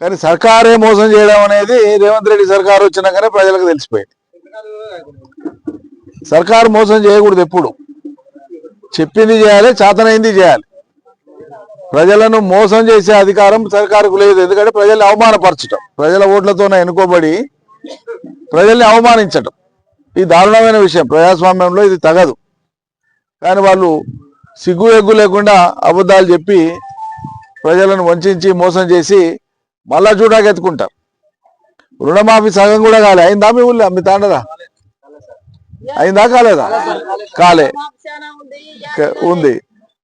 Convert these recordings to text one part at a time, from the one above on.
కానీ సర్కారే మోసం చేయడం అనేది రేవంత్ రెడ్డి సర్కారు వచ్చినాకనే ప్రజలకు తెలిసిపోయింది. సర్కారు మోసం చేయకూడదు ఎప్పుడు. చెప్పింది చేయాలి చేతనైంది చేయాలి. ప్రజలను మోసం చేసే అధికారం సర్కారుకు లేదు. ఎందుకంటే ప్రజల్ని అవమానపరచటం ప్రజల ఓట్లతోనే ఎన్నుకోబడి ప్రజల్ని అవమానించటం. ఇది దారుణమైన విషయం. ప్రజాస్వామ్యంలో ఇది తగదు. కానీ వాళ్ళు సిగ్గు ఎగ్గు లేకుండా అబద్ధాలు చెప్పి ప్రజలను వంచి మోసం చేసి మళ్ళా చూడాక ఎత్తుకుంటారు రుణమాఫీ సగం కూడా కాలే. అయిందా మీ ఊళ్ళో? మీ తాండదా? అయిందా కాలేదా? కాలే. ఉంది.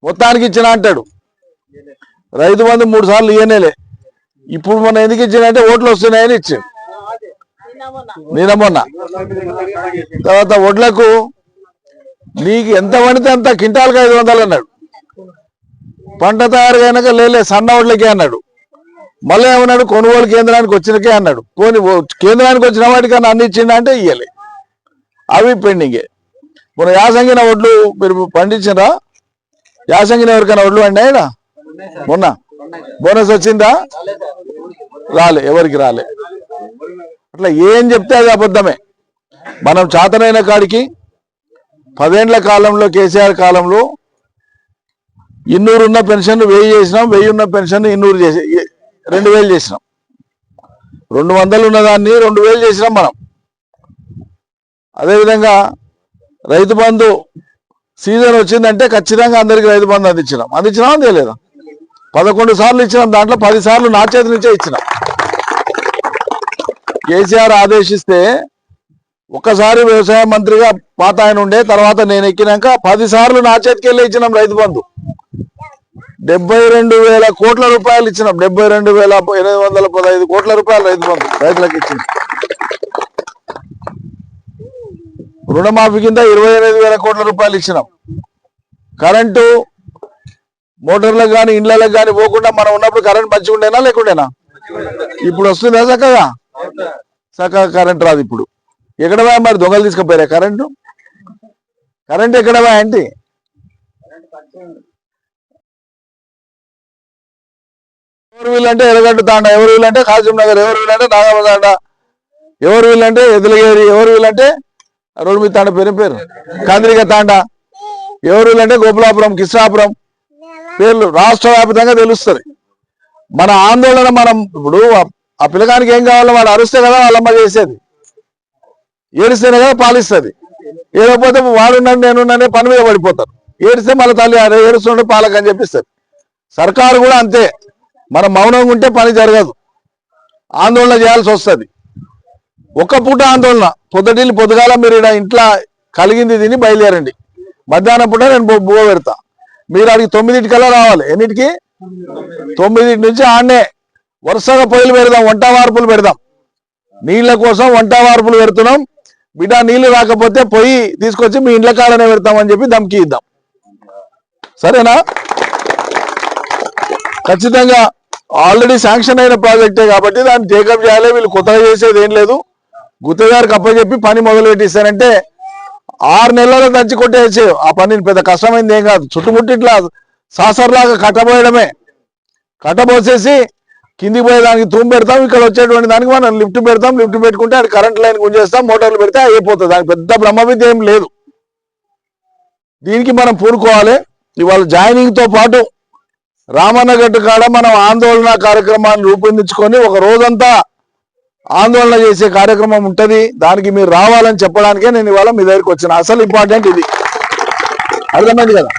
మొత్తానికి ఇచ్చిన అంటాడు. రైతు బంధు మూడు సార్లు ఇయ్యనేలే. ఇప్పుడు మనం ఎందుకు ఇచ్చిందంటే ఓట్లు వస్తున్నాయని ఇచ్చాడు. నిన్న మొన్న. తర్వాత వడ్లకు నీకు ఎంత పండితే అంత క్వింటాల్కి ఐదు వందలు అన్నాడు. పంట తయారుగా అయినాక లేలే సన్న వడ్లకే అన్నాడు. మళ్ళీ ఏమన్నాడు? కొనుగోలు కేంద్రానికి వచ్చినకే అన్నాడు. పోని ఓ- కేంద్రానికి వచ్చిన వాటికన్నా అన్ని ఇచ్చిండ అంటే ఇయ్యలే. అవి పెండింగే. మన యాసంగిన వడ్లు మీరు పండించరా యాసంగిన ఎవరికైనా వడ్లు పండాయడా మొన్న. బోనస్ వచ్చిందా? రాలే ఎవరికి రాలే. అట్లా ఏం చెప్తే అది అబద్ధమే. మనం చాతనైన కాడికి పదేండ్ల కాలంలో కేసీఆర్ కాలంలో ఇన్నూరు ఉన్న పెన్షన్ వెయ్యి చేసినాం వెయ్యి ఉన్న పెన్షన్ ఇన్నూరు చేసి రెండు వేలు చేసినాం. రెండు వందలు ఉన్నదాన్ని రెండు వేలు చేసినాం మనం. అదేవిధంగా రైతు బంధు సీజన్ వచ్చిందంటే ఖచ్చితంగా అందరికి రైతు బంధు అందించినాం. అందించినాం అందేలేదా? పదకొండు సార్లు ఇచ్చినాం. దాంట్లో పది సార్లు నా చేతి నుంచే ఇచ్చినాం. కేసీఆర్ ఆదేశిస్తే ఒక్కసారి వ్యవసాయ మంత్రిగా పాత ఆయన ఉండే తర్వాత నేను ఎక్కినాక పది సార్లు నా చేతికి వెళ్ళి ఇచ్చినాం రైతు బంధు. డెబ్బై రెండు వేల కోట్ల రూపాయలు ఇచ్చినాం. డెబ్బై రెండు వేల ఎనిమిది వందల పదహైదు కోట్ల రూపాయలు రైతు బంధు రైతులకు ఇచ్చింది. రుణమాఫీ కింద ఇరవై ఎనిమిది వేల కోట్ల రూపాయలు ఇచ్చినాం. కరెంటు మోటార్లకు కానీ ఇండ్లకు కానీ పోకుండా మనం ఉన్నప్పుడు కరెంట్ మంచిగా ఉండేనా లేకుండేనా? ఇప్పుడు వస్తుందా చక్కగా? చక్కగా కరెంట్ రాదు ఇప్పుడు. ఎక్కడ మరి దొంగలు తీసుకుపోయారా కరెంటు? కరెంట్ ఎక్కడ పోయా అంటే వీళ్ళంటే ఎరగడ్డ తాండ ఎవరు వీళ్ళంటే కాసిం నగర్ ఎవరు వీళ్ళంటే నాగమ్మ తాండ ఎవరు వీళ్ళంటే ఎదులగేరి ఎవరు వీళ్ళంటే రోడ్డు మీద తాండ పేరు పేరు? కందిరిక తాండ. ఎవరు వీళ్ళంటే గోపులాపురం కిష్ణాపురం పేర్లు రాష్ట్ర వ్యాప్తంగా తెలుస్తుంది. మన ఆందోళన మనం ఇప్పుడు ఆ- పిల్లగానికి ఏం కావాలో వాడు అరుస్తే కదా వాళ్ళమ్మ చేసేది. ఏడిస్తేనే కదా పాలిస్తుంది. ఏడకపోతే వాడున్నాను నేనున్నానే పని మీద పడిపోతారు. ఏడిస్తే మళ్ళీ తల్లి అరే ఏడుస్తుండే పాలకని చెప్పిస్తారు సర్కారు కూడా అంతే. మనం మౌనంగా ఉంటే పని జరగదు. ఆందోళన చేయాల్సి వస్తుంది. ఒక్క పూట ఆందోళన. పొద్దుటిల్లి పొద్దుగాల మీరు ఈడ ఇంట్లో కలిగింది తిని బయలుదేరండి. మధ్యాహ్నం పూట నేను బువ్వ పెడతా. మీరు అడిగి తొమ్మిదింటికల్లా రావాలి. ఎన్నిటికి? తొమ్మిదింటి నుంచి ఆడనే వరుసగా పొయ్యిలు పెడదాం వంట వార్పులు పెడదాం. నీళ్ళ కోసం వంట వార్పులు పెడుతున్నాం. బిడ్డ నీళ్ళు రాకపోతే పొయ్యి తీసుకొచ్చి మీ ఇండ్ల కాడనే పెడతామని చెప్పి దమ్కి ఇద్దాం. సరేనా? ఖచ్చితంగా ఆల్రెడీ శాంక్షన్ అయిన ప్రాజెక్టే కాబట్టి దాన్ని టేకప్ చేయాలి వీళ్ళు కొత్తగా చేసేది ఏం లేదు. గుత్తగారికి అప్పచెప్పి పని మొదలు పెట్టిస్తారంటే ఆరు నెలల్లో దంచి కొట్టేయచ్చు. ఆ పనిని పెద్ద కష్టమైంది ఏం కాదు. చుట్టుముట్టి ఇట్లా సాసర్లాగా కట్టబోయడమే. కట్టబోసేసి కిందికి పోయేదానికి తూము పెడతాం ఇక్కడ వచ్చేటువంటి దానికి మనం లిఫ్ట్ పెడతాం లిఫ్ట్ పెట్టుకుంటే అది కరెంట్ లైన్ గుంజేస్తాం మోటార్లు పెడితే అయిపోతుంది. దానికి పెద్ద బ్రహ్మవిద్య ఏం లేదు. దీనికి మనం పూనుకోవాలి. ఇవాళ జాయినింగ్తో పాటు రామన్న గట్టు కాడ మనం ఆందోళన కార్యక్రమాన్ని రూపొందించుకొని ఒక రోజంతా ఆందోళన చేసే కార్యక్రమం ఉంటుంది. దానికి మీరు రావాలని చెప్పడానికే నేను ఇవాళ మీ దగ్గరికి వచ్చిన. అసలు ఇంపార్టెంట్ ఇది. అర్థమైంది కదా?